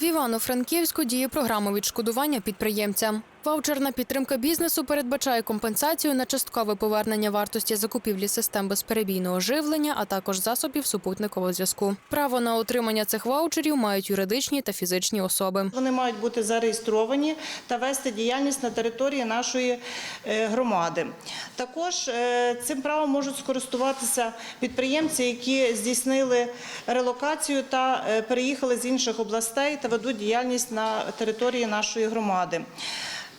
В Івано-Франківську діє програма відшкодування підприємцям. Ваучерна підтримка бізнесу передбачає компенсацію на часткове повернення вартості закупівлі систем безперебійного живлення, а також засобів супутникового зв'язку. Право на отримання цих ваучерів мають юридичні та фізичні особи. Вони мають бути зареєстровані та вести діяльність на території нашої е, громади. Також е, цим правом можуть скористуватися підприємці, які здійснили релокацію та е, переїхали з інших областей та ведуть діяльність на території нашої громади.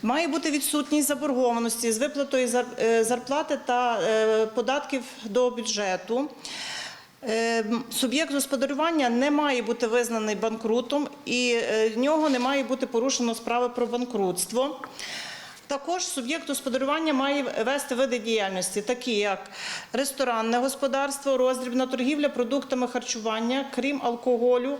Має бути відсутність заборгованості з виплатою е, зарплати та е, податків до бюджету. Е, Суб'єкт господарювання не має бути визнаний банкрутом і в нього не має бути порушено справи про банкрутство. Також суб'єкт господарювання має вести види діяльності, такі як ресторанне господарство, роздрібна торгівля продуктами харчування, крім алкоголю,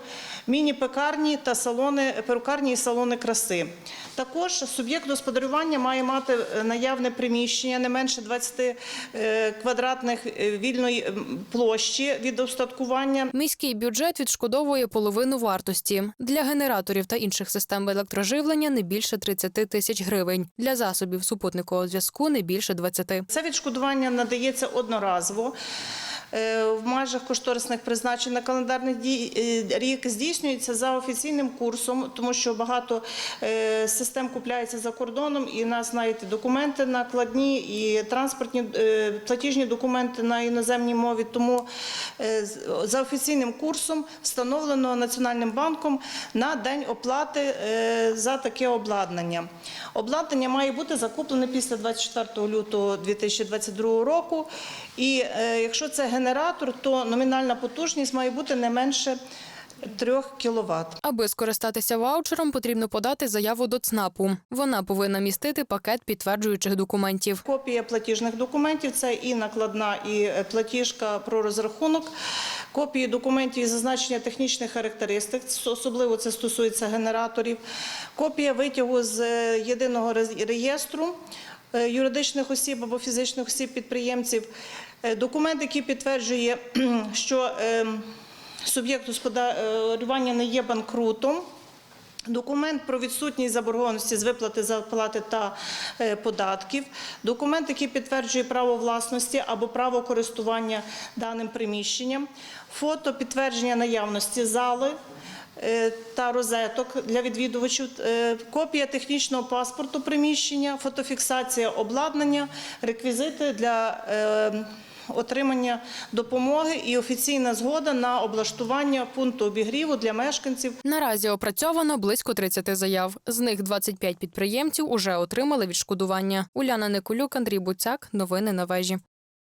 міні-пекарні та салони, перукарні і салони краси. Також суб'єкт господарювання має мати е, наявне приміщення не менше 20 е, квадратних е, вільної площі від устаткування. Міський бюджет відшкодовує половину вартості для генераторів та інших систем електроживлення не більше 30 тисяч гривень. Для засобів супутникового зв'язку не більше 20. Це відшкодування надається одноразово. Е, В межах кошторисних призначень на календарний е, рік здійснюється за офіційним курсом, тому що багато е, систем купляється за кордоном, і нас знаєте документи накладні і транспортні платіжні документи на іноземній мові. Тому за офіційним курсом встановлено Національним банком на день оплати за таке обладнання. Обладнання має бути закуплене після 24 лютого 2022 року. І якщо це генератор, то номінальна потужність має бути не менше 3 кВт. Аби скористатися ваучером, потрібно подати заяву до ЦНАПу. Вона повинна містити пакет підтверджуючих документів. Копія платіжних документів це і накладна, і е, платіжка про розрахунок. Копії документів із зазначення технічних характеристик, особливо це стосується генераторів. Копія витягу з е, єдиного реєстру юридичних осіб або фізичних осіб підприємців. Е, Документ, який підтверджує, що е, суб'єкт господарювання не є банкрутом. Документ про відсутність заборгованості з виплати зарплати та е, податків, документ, який підтверджує право власності або право користування даним приміщенням, фото підтвердження наявності зали е, та розеток для відвідувачів, е, копія технічного паспорту приміщення, фотофіксація обладнання, реквізити для отримання допомоги і офіційна згода на облаштування пункту обігріву для мешканців Наразі опрацьовано близько 30 заяв. З них 25 підприємців уже отримали відшкодування. Уляна Николюк, Андрій Буцяк. Новини на вежі.